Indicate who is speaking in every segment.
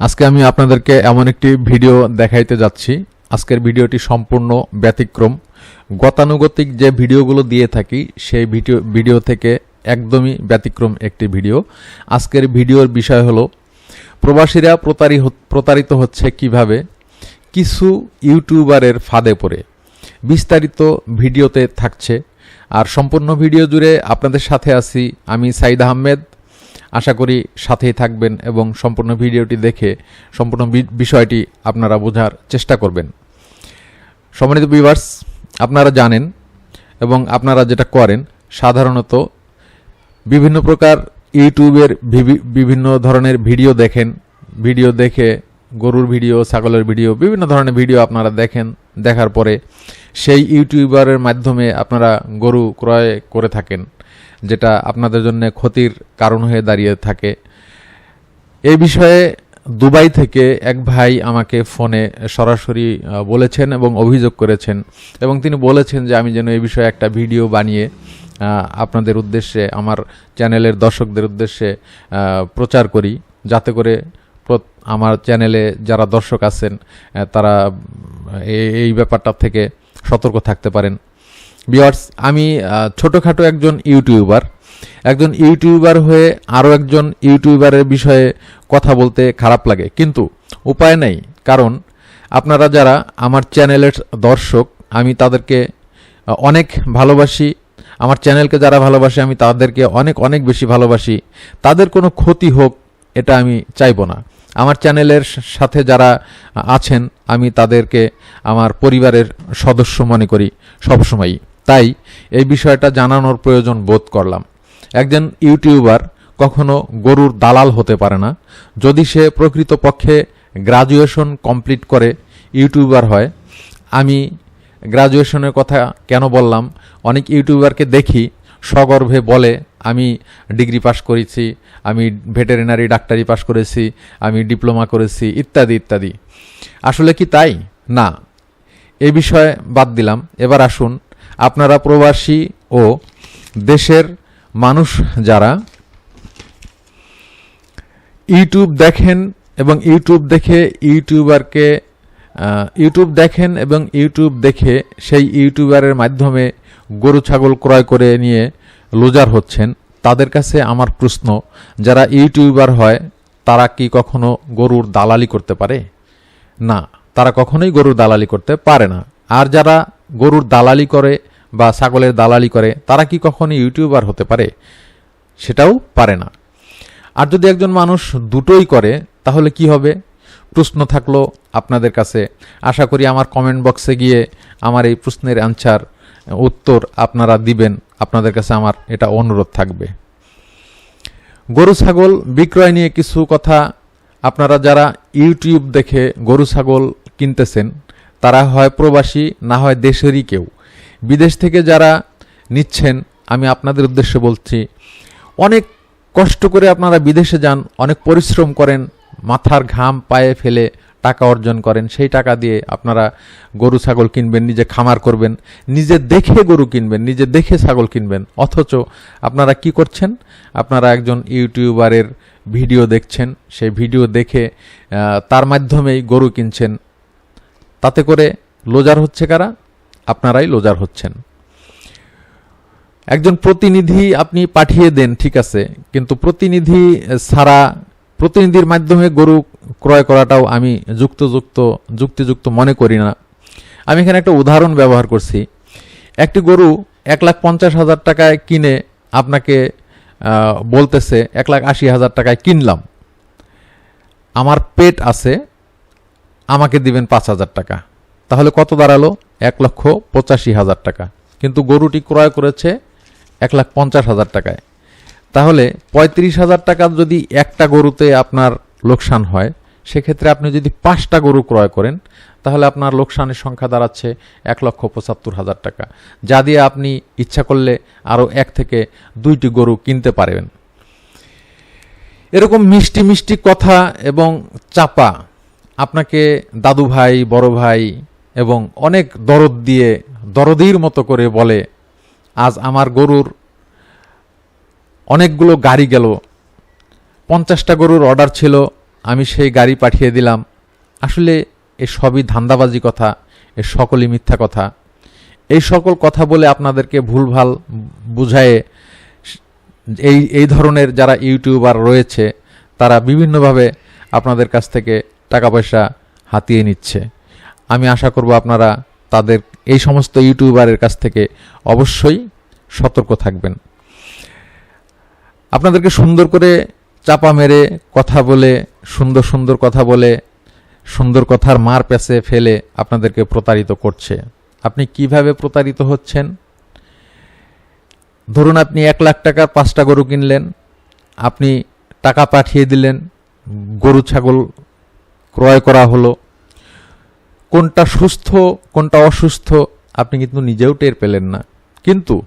Speaker 1: আজকে আমি আপনাদেরকে এমন একটি ভিডিও দেখাইতে যাচ্ছি। আজকের ভিডিওটি সম্পূর্ণ ব্যতিক্রম। গতানুগতিক যে ভিডিওগুলো দিয়ে থাকি, সেই ভিডিও ভিডিও থেকে একদমই ব্যতিক্রম একটি ভিডিও। আজকের ভিডিওর বিষয় হলো, প্রবাসীরা প্রতারি প্রতারিত হচ্ছে কীভাবে? কিছু ইউটিউবারের ফাঁদে পড়ে। বিস্তারিত ভিডিওতে থাকছে। আর সম্পূর্ণ ভিডিও জুড়ে আপনাদের সাথে আছি আমি সাইদ আহমেদ। আশা করি সাথেই থাকবেন এবং সম্পূর্ণ ভিডিওটি দেখে সম্পূর্ণ বিষয়টি আপনারা বোঝার চেষ্টা করবেন। সম্মানিত ভিউয়ার্স আপনারা জানেন এবং আপনারা যেটা করেন, সাধারণত বিভিন্ন প্রকার ইউটিউবের বিভি- বিভিন্ন ধরনের ভিডিও দেখেন, ভিডিও দেখে গরুর ভিডিও, ছাগলের ভিডিও, বিভিন্ন ধরনের ভিডিও আপনারা দেখেন, দেখার পরে সেই ইউটিউবারের মাধ্যমে আপনারা গরু ক্রয় করে থাকেন। যেটা আপনাদের জন্য ক্ষতির কারণ হয়ে দাঁড়িয়ে থাকে। এই বিষয়ে দুবাই থেকে এক ভাই আমাকে ফোনে সরাসরি বলেছেন এবং অভিযোগ করেছেন এবং তিনি বলেছেন যে আমি যেন এই বিষয়ে একটা ভিডিও বানিয়ে আপনাদের উদ্দেশ্যে, আমার চ্যানেলের দর্শকদের উদ্দেশ্যে প্রচার করি। যাতে করে আমার চ্যানেলে যারা দর্শক আছেন তারা এই- ব্যাপারটা থেকে সতর্ক থাকতে পারেন। বিয়ার্স আমি ছোটখাটো একজন ইউটিউবার একজন ইউটিউবার হয়ে আরও একজন ইউটিউবারের বিষয়ে কথা বলতে খারাপ লাগে। কিন্তু উপায় নেই। কারণ আপনারা যারা আমার চ্যানেলের দর্শক, আমি তাদেরকে অনেক ভালোবাসি। আমার চ্যানেলকে যারা ভালোবাসে, আমি তাদেরকে অনেক অনেক বেশি ভালোবাসি। তাদের কোনো ক্ষতি হোক, এটা আমি চাইব না। আমার চ্যানেলের সাথে যারা আছেন, আমি তাদেরকে আমার পরিবারের সদস্য মনে করি সবসময়ই। তাই এই বিষয়টা জানানোর প্রয়োজন বোধ করলাম। একজন ইউটিউবার কখনো গরুর দালাল হতে পারে না। যদি সে প্রকৃতপক্ষে গ্রাজুয়েশন কমপ্লিট করে ইউটিউবার হয়, আমি গ্রাজুয়েশনের কথা কেন বললাম? অনেক ইউটিউবারকে দেখি সগর্ভে বলে, আমি ডিগ্রি পাশ করেছি, আমি ভেটেরিনারি, ডাক্তারি পাশ করেছি, আমি ডিপ্লোমা করেছি, ইত্যাদি ইত্যাদি। আসলে কি তাই? না। এ বিষয়ে বাদ দিলাম। এবার আসুন আপনারা প্রবাসী ও দেশের মানুষ যারা ইউটিউব দেখেন এবং ইউটিউব দেখে ইউটিউবারকে ইউটিউব দেখেন এবং ইউটিউব দেখে সেই ইউটিউবারের মাধ্যমে গরু, ছাগল ক্রয় করে নিয়ে লোজার হচ্ছেন, তাদের কাছে আমার প্রশ্ন, যারা ইউটিউবার হয়, তারা কি কখনো গরুর দালালি করতে পারে? না, তারা কখনোই গরুর দালালি করতে পারে না। আর যারা গরুর দালালি করে বা ছাগলের দালালি করে, তারা কি কখনো ইউটিউবার হতে পারে? সেটাও পারে না। আর যদি একজন মানুষ দুটোই করে, তাহলে কি হবে? প্রশ্ন থাকল আপনাদের কাছে। আশা করি আমার কমেন্ট বক্সে গিয়ে আমার এই প্রশ্নের অ্যান্সার উত্তর আপনারা দিবেন। আপনাদের কাছে আমার এটা অনুরোধ থাকবে। গরু, ছাগল বিক্রয় নিয়ে কিছু কথা আপনারা যারা ইউটিউব দেখে গরু, ছাগল কিনতেছেন তারা হয় প্রবাসী, না হয় দেশেরই কেউ। বিদেশ থেকে যারা নিচ্ছেন, আমি আপনাদের উদ্দেশ্যে বলছি, অনেক কষ্ট করে আপনারা বিদেশে যান, অনেক পরিশ্রম করেন, মাথার ঘাম পায়ে ফেলে টাকা অর্জন করেন, সেই টাকা দিয়ে আপনারা গরু, ছাগল কিনবেন, নিজে খামার করবেন, নিজে দেখে গরু কিনবেন, নিজে দেখে ছাগল কিনবেন। অথচ আপনারা কি করছেন? আপনারা একজন ইউটিউবারের ভিডিও দেখছেন, সেই ভিডিও দেখে তার মাধ্যমেই গরু কিনছেন তাতে করে লোজার হচ্ছে কারা? আপনারাই লোজার হচ্ছেন। একজন প্রতিনিধি আপনি পাঠিয়ে দেন, ঠিক আছে, কিন্তু প্রতিনিধি ছাড়া প্রতিনিধির মাধ্যমে গরু ক্রয় করাটাও আমি যুক্তযুক্ত, যুক্তিযুক্ত মনে করি না। আমি এখানে একটা উদাহরণ ব্যবহার করছি। একটি গরু এক লাখ পঞ্চাশ হাজার টাকায় কিনে আপনাকে বলতেছে, এক লাখ আশি হাজার টাকায় কিনলাম। আমার পেট আছে আমাকে দিবেন পাঁচ হাজার টাকা। তাহলে কত দাঁড়াল? এক লক্ষ পঁচাশি হাজার টাকা। কিন্তু গরুটি ক্রয় করেছে এক লাখ পঞ্চাশ হাজার টাকায়। তাহলে পঁয়ত্রিশ হাজার টাকা যদি একটা গরুতে আপনার লোকসান হয়, সেক্ষেত্রে আপনি যদি পাঁচটা গরু ক্রয় করেন, তাহলে আপনার লোকসানের সংখ্যা দাঁড়াচ্ছে এক লক্ষ পঁচাত্তর হাজার টাকা। যা দিয়ে আপনি ইচ্ছা করলে আরও এক থেকে দুইটি গরু কিনতে পারবেন। এরকম মিষ্টি মিষ্টি কথা এবং চাপা আপনাকে দাদু ভাই, বড় ভাই এবং অনেক দরদ দিয়ে, দরদির মতো করে বলে, আজ আমার গরুর অনেকগুলো গাড়ি গেল। পঞ্চাশটা গরুর অর্ডার ছিল, আমি সেই গাড়ি পাঠিয়ে দিলাম। আসলে এ সবই ধান্দাবাজি কথা, এ সকলই মিথ্যা কথা। এই সকল কথা বলে আপনাদেরকে ভুলভাল বুঝায়ে, এই এই ধরনের যারা ইউটিউবার রয়েছে, তারা বিভিন্নভাবে আপনাদের কাছ থেকে টাকা পয়সা হাতিয়ে নিচ্ছে। আমি আশা করব আপনারা তাদের এই সমস্ত ইউটিউবারের কাছ থেকে অবশ্যই সতর্ক থাকবেন। আপনাদেরকে সুন্দর করে চাপা মেরে কথা বলে, সুন্দর সুন্দর কথা বলে, সুন্দর কথার মার প্যাসে ফেলে আপনাদেরকে প্রতারিত করছে। আপনি কীভাবে প্রতারিত হচ্ছেন? ধরুন আপনি এক লাখ টাকার পাঁচটা গরু কিনলেন, আপনি টাকা পাঠিয়ে দিলেন, গরু, ছাগল ক্রয় করা হলো। কোনটা সুস্থ, কোনটা অসুস্থ, আপনি কিন্তু নিজেও টের পেলেন না। কিন্তু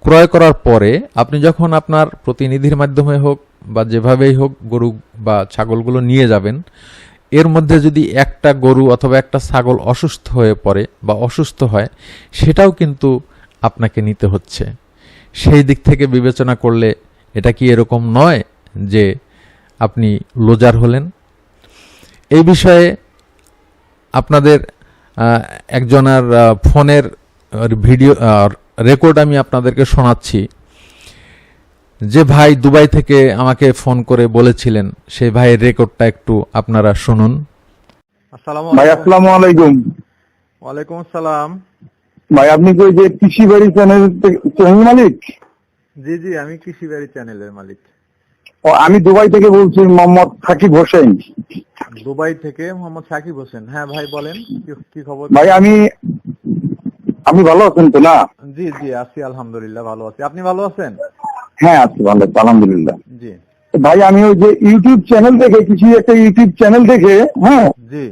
Speaker 1: ক্রয় করার পরে আপনি যখন আপনার প্রতিনিধির মাধ্যমে হোক বা যেভাবেই হোক গরু বা ছাগলগুলো নিয়ে যাবেন, এর মধ্যে যদি একটা গরু অথবা একটা ছাগল অসুস্থ হয়ে পড়ে বা অসুস্থ হয়, সেটাও কিন্তু আপনাকে নিতে হচ্ছে। সেই দিক থেকে বিবেচনা করলে এটা কি এরকম নয় যে আপনি লোজার হলেন? এই বিষয়ে আপনাদের একজনের ফোনের ভিডিও রেকর্ড আমি আপনাদেরকে শোনাচ্ছি। যে ভাই দুবাই থেকে আমাকে ফোন করে বলেছিলেন সেই ভাইয়ের রেকর্ডটা একটু আপনারা শুনুন।
Speaker 2: আসসালামু
Speaker 3: ভাই আসসালামু আলাইকুম।
Speaker 2: ওয়ালাইকুম আসসালাম।
Speaker 3: ভাই আপনি কি যে কৃষি বাড়ি চ্যানেল চ্যানেল মালিক?
Speaker 2: জি জি আমি কৃষি বাড়ি চ্যানেলের মালিক।
Speaker 3: ও আমি দুবাই থেকে বলছি মোহাম্মদ সাকিব হোসেন।
Speaker 2: দুবাই থেকে মোহাম্মদ সাকিব হোসেন। হ্যাঁ ভাই বলেন কি- খবর?
Speaker 3: ভাই আমি আপনি ভালো আছেন তো না?
Speaker 2: জি জি আছি আলহামদুলিল্লাহ ভালো আছি। আপনি ভালো আছেন?
Speaker 3: হ্যাঁ আছি ভালো আছি আলহামদুলিল্লাহ।
Speaker 2: জি।
Speaker 3: ভাই আমি ওই যে ইউটিউব চ্যানেল থেকে কিছু একটা ইউটিউব চ্যানেল থেকে হ্যাঁ?
Speaker 2: জি।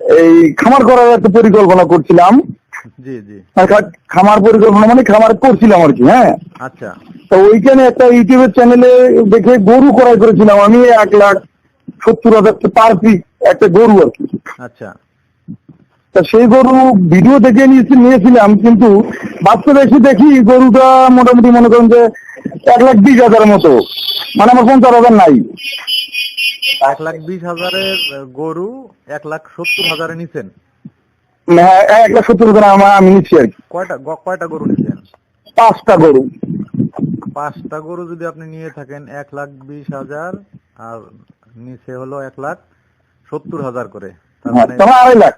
Speaker 3: এই খামার করার একটা পরিকল্পনা করছিলাম।
Speaker 2: জি জি।
Speaker 3: খামার পরিকল্পনা মানে খামার করছিলাম আর কি হ্যাঁ?
Speaker 2: আচ্ছা।
Speaker 3: তো ওইখানে একটা ইউটিউবের চ্যানেলে দেখে গরু ক্রয় করেছিলাম আমি এক লাখ সত্তর হাজার পার পিস একটা গরু আর কি।
Speaker 2: আচ্ছা।
Speaker 3: তা সেই গরু ভিডিও দেখে নিয়েছি- নিয়েছিলাম কিন্তু বাস্তবে এসে দেখি গরুটা মোটামুটি মনে করেন যে এক লাখ বিশ হাজার মতো। মানে আমার পঞ্চাশ হাজার নাই।
Speaker 2: এক লাখ বিশ হাজারের গরু এক লাখ সত্তর হাজারে নিছেন?
Speaker 3: হ্যাঁ এক লাখ সত্তর হাজার আমার আমি নিচ্ছি আর কি।
Speaker 2: কয়টা কয়টা গরু নিছেন?
Speaker 3: পাঁচটা গরু।
Speaker 2: পাঁচটা গরু যদি আপনি নিয়ে থাকেন এক লাখ বিশ হাজার আর নিচে হলো এক লাখ সত্তর হাজার করে।
Speaker 3: হ্যাঁ
Speaker 2: মানে
Speaker 3: আড়াই লাখ।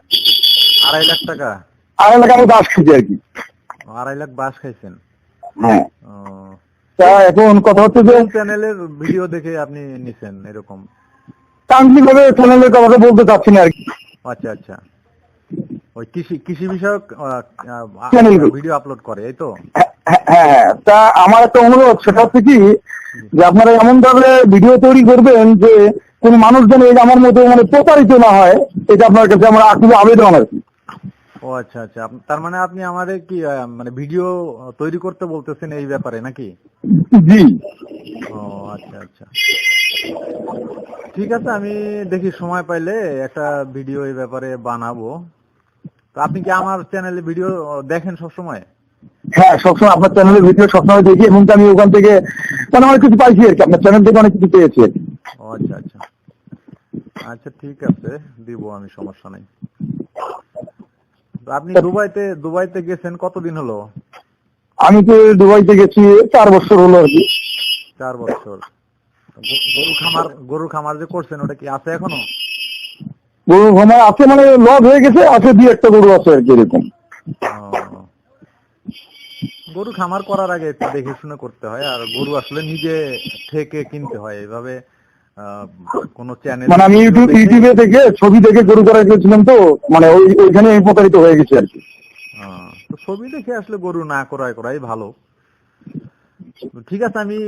Speaker 2: আড়াই লাখ টাকা?
Speaker 3: আড়াই লাখ আমি বাস খেয়েছি আর কি।
Speaker 2: আড়াই লাখ বাস খাইছেন?
Speaker 3: হ্যাঁ। এখন কথা হচ্ছে যে
Speaker 2: চ্যানেলের ভিডিও দেখে আপনি নিছেন এরকম?
Speaker 3: তান্ত্রিক ভাবে চ্যানেলের কথা বলতে চাচ্ছি না আর কি।
Speaker 2: আচ্ছা আচ্ছা। ওই কৃষি কৃষি বিষয়ক ভিডিও আপলোড করে এই তো?
Speaker 3: হ্যাঁ, হ্যাঁ তা আমার একটা অনুরোধ সেটা হচ্ছে কি যে আপনারা এমন ভাবে ভিডিও তৈরি করবেন যে কোন মানুষ যেন এই আমার মতো মানে প্রতারিত না হয় এটা আপনার কাছে আমার আকুল আবেদন আর কি।
Speaker 2: ও আচ্ছা আচ্ছা। তার মানে আপনি আমাদের কি মানে ভিডিও তৈরি করতে বলতেছেন এই ব্যাপারে নাকি?
Speaker 3: জি।
Speaker 2: ও আচ্ছা আচ্ছা। ঠিক আছে আমি দেখি সময় পাইলে একটা ভিডিও এই ব্যাপারে বানাবো। তো আপনি কি আমার চ্যানেলে ভিডিও দেখেন সব সময়
Speaker 3: হ্যাঁ সবসময় আপনার চ্যানেলের ভিডিও সবসময় দেখি এবং আমি ওখান থেকে মানে অনেক কিছু পাইছি আর কি। আপনার চ্যানেল থেকে অনেক কিছু পেয়েছি
Speaker 2: আচ্ছা আচ্ছা। আচ্ছা ঠিক আছে দিব আমি সমস্যা নাই। আপনি দুবাইতে দুবাইতে গেছেন কতদিন হলো?
Speaker 3: আমি তো দুবাইতে গেছি চার বছর হলো আর কি।
Speaker 2: চার বছর। গরু খামার গরু খামার যে করছেন ওটা কি আছে এখনও?
Speaker 3: গরু আমার আছে মানে লস হয়ে গেছে আছে দুই একটা গরু আছে আর কি এরকম।
Speaker 2: গরু খামার করার আগে একটু দেখে শুনে করতে হয় আর গরু আসলে নিজে থেকে কিনতে হয় এইভাবে আহ, কোনো চ্যানেল
Speaker 3: মানে আমি ইউটিউব ইউটিউবে দেখে ছবি দেখে গরু করা গেছিলাম তো মানে ওই ওইখানে আমি প্রতারিত হয়ে গেছি আর কি।
Speaker 2: তো ছবি দেখে আসলে গরু না করাই করাই ভালো। ঠিক আছে আমি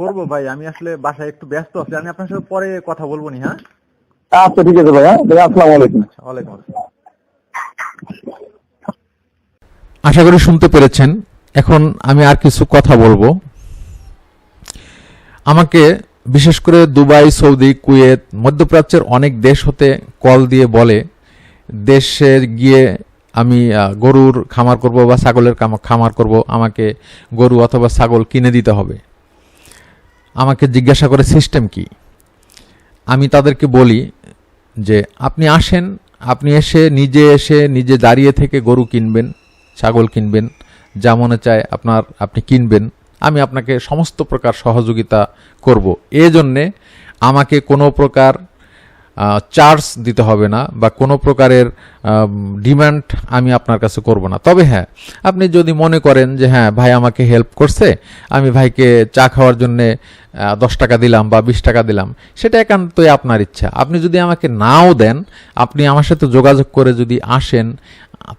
Speaker 2: করব ভাই। আমি আসলে বাসায় একটু ব্যস্ত আছি। আমি আপনার সাথে পরে কথা বলব নি হ্যাঁ?
Speaker 3: আচ্ছা ঠিক আছে ভাইয়া ভাইয়া আসসালামু আলাইকুম।
Speaker 2: আচ্ছা ওয়ালাইকুম আসসালাম।
Speaker 1: আশা করি শুনতে পেরেছেন। এখন আমি আর কিছু কথা বলব। আমাকে বিশেষ করে দুবাই, সৌদি, কুয়েত, মধ্যপ্রাচ্যের অনেক দেশ হতে কল দিয়ে বলে, দেশে গিয়ে আমি গরুর খামার করব বা ছাগলের খামার করব, আমাকে গরু অথবা ছাগল কিনে দিতে হবে। আমাকে জিজ্ঞাসা করে সিস্টেম কি? আমি তাদেরকে বলি যে, আপনি আসেন, আপনি এসে নিজে এসে নিজে দাঁড়িয়ে থেকে গরু কিনবেন, ছাগল কিনবেন, যা মনে চায় আপনার, আপনি কিনবেন। আমি আপনাকে সমস্ত প্রকার সহযোগিতা করব। এজন্যে আমাকে কোনো প্রকার চার্জ দিতে হবে না বা কোনো প্রকারের ডিমান্ড আমি আপনার কাছে করব না। তবে হ্যাঁ আপনি যদি মনে করেন যে হ্যাঁ ভাই আমাকে হেল্প করছে, আমি ভাইকে চা খাওয়ার জন্যে দশ টাকা দিলাম বা বিশ টাকা দিলাম, সেটা একান্তই আপনার ইচ্ছা। আপনি যদি আমাকে নাও দেন, আপনি আমার সাথে যোগাযোগ করে যদি আসেন,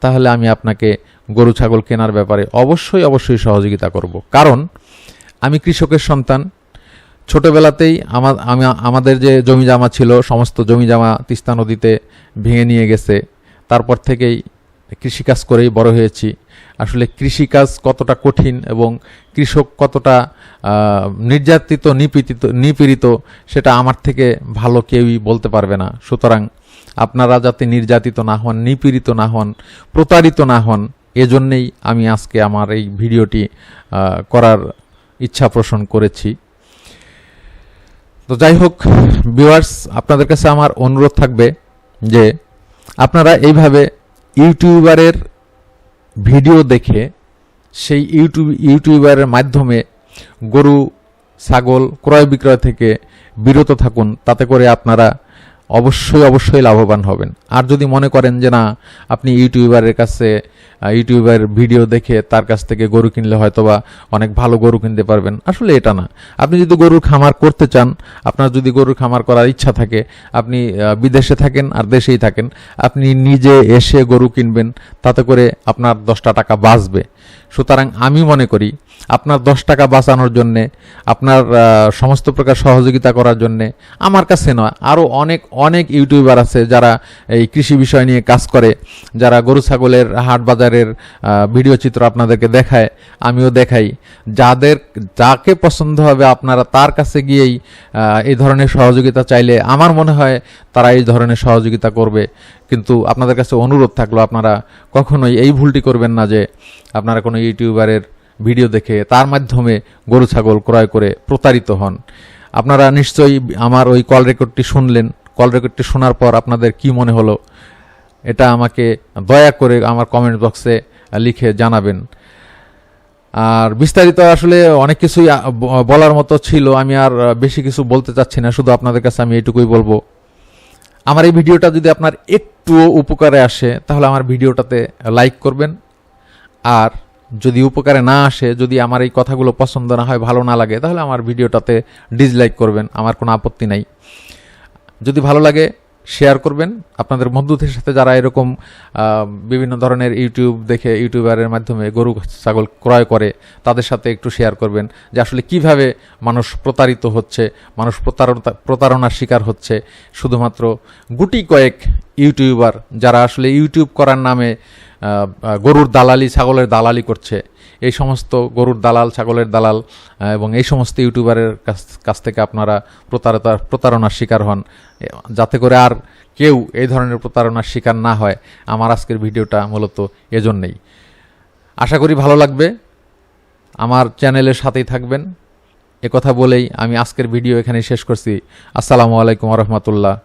Speaker 1: তাহলে আমি আপনাকে গরু, ছাগল কেনার ব্যাপারে অবশ্যই অবশ্যই সহযোগিতা করব। কারণ আমি কৃষকের সন্তান। ছোটবেলাতেই আমার আমি, আমাদের যে জমি জামা ছিল, সমস্ত জমি জামা তিস্তা নদীতে ভেঙে নিয়ে গেছে। তারপর থেকেই কৃষিকাজ করেই বড় হয়েছি। আসলে কৃষিকাজ কতটা কঠিন এবং কৃষক কতটা নির্যাতিত নিপীড়িত নিপীড়িত, সেটা আমার থেকে ভালো কেউই বলতে পারবে না। সুতরাং আপনারা যাতে নির্যাতিত না হন, নিপীড়িত না হন, প্রতারিত না হন এজন্যেই আমি আজকে আমার এই ভিডিওটি করার ইচ্ছা পোষণ করেছি। তো যাই হোক ভিউয়ার্স আপনাদের কাছে আমার অনুরোধ থাকবে যে আপনারা এইভাবে ইউটিউবারের ভিডিও দেখে সেই ইউটিউব, ইউটিউবারের মাধ্যমে গরু, ছাগল ক্রয় বিক্রয় থেকে বিরত থাকুন, তাতে করে আপনারা অবশ্যই অবশ্যই লাভবান হবেন। আর যদি মনে করেন যে না, আপনি ইউটিউবারের কাছে ইউটিউবের ভিডিও দেখে তার কাছ থেকে গরু কিনলে হয়তোবা অনেক ভালো গরু কিনতে পারবেন। আসলে এটা না। আপনি যদি গরুর খামার করতে চান, আপনার যদি গরুর খামার করার ইচ্ছা থাকে, আপনি বিদেশে থাকেন আর দেশেই থাকেন, আপনি নিজে এসে গরু কিনবেন, তাতে করে আপনার দশটা টাকা বাঁচবে। সুতরাং আমি মনে করি আপনার দশ টাকা বাঁচানোর জন্যে, আপনার সমস্ত প্রকার সহযোগিতা করার জন্যে, আমার কাছে নয় আরও অনেক অনেক ইউটিউবার আছে যারা এই কৃষি বিষয় নিয়ে কাজ করে, যারা গরু, ছাগলের হাট বাজারের ভিডিও চিত্র আপনাদেরকে দেখায়, আমিও দেখাই। যাদের, যাকে পছন্দ হবে আপনারা তার কাছে গিয়েই এই ধরনের সহযোগিতা চাইলে আমার মনে হয় তারা এই ধরনের সহযোগিতা করবে। কিন্তু আপনাদের কাছে অনুরোধ থাকল আপনারা কখনোই এই ভুলটি করবেন না যে আপনারা কোনো ইউটিউবারের ভিডিও দেখে তার মাধ্যমে গরু ছাগল ক্রয় করে প্রতারিত হন। আপনারা নিশ্চয়ই আমার ওই কল রেকর্ডটি শুনলেন। কল রেকর্ডটি শোনার পর আপনাদের কি মনে হলো? এটা আমাকে দয়া করে আমার কমেন্ট বক্সে লিখে জানাবেন। আর বিস্তারিত আসলে অনেক কিছুই বলার মতো ছিল। আমি আর বেশি কিছু বলতে চাচ্ছি না। শুধু আপনাদের কাছে আমি এটুকুই বলব। আমার এই ভিডিওটা যদি আপনার একটুও উপকারে আসে, তাহলে আমার ভিডিওটাতে লাইক করবেন। আর যদি উপকারে না আসে, যদি আমার এই কথাগুলো পছন্দ না হয়, ভালো না লাগে, তাহলে আমার ভিডিওটাতে ডিসলাইক করবেন, আমার কোনো আপত্তি নাই। যদি ভালো লাগে শেয়ার করবেন। আপনাদের বন্ধুদের সাথে যারা এরকম বিভিন্ন ধরনের ইউটিউব দেখে, ইউটিউবারের মাধ্যমে গরু, ছাগল ক্রয় করে, তাদের সাথে একটু শেয়ার করবেন যে আসলে কীভাবে মানুষ প্রতারিত হচ্ছে, মানুষ প্রতারণা, প্রতারণার শিকার হচ্ছে। শুধুমাত্র গুটি কয়েক ইউটিউবার যারা আসলে ইউটিউব করার নামে গরুর দালালি, ছাগলের দালালি করছে। এই সমস্ত গরুর দালাল, ছাগলের দালাল এবং এই সমস্ত ইউটিউবারের কাছ কাছ থেকে আপনারা প্রতারতা, প্রতারণার শিকার হন। যাতে করে আর কেউ এই ধরনের প্রতারণার শিকার না হয়। আমার আজকের ভিডিওটা মূলত এজন্যেই। আশা করি ভালো লাগবে। আমার চ্যানেলের সাথেই থাকবেন। এ কথা বলেই আমি আজকের ভিডিও এখানে শেষ করছি। আসসালামু আলাইকুম রহমতুল্লাহ।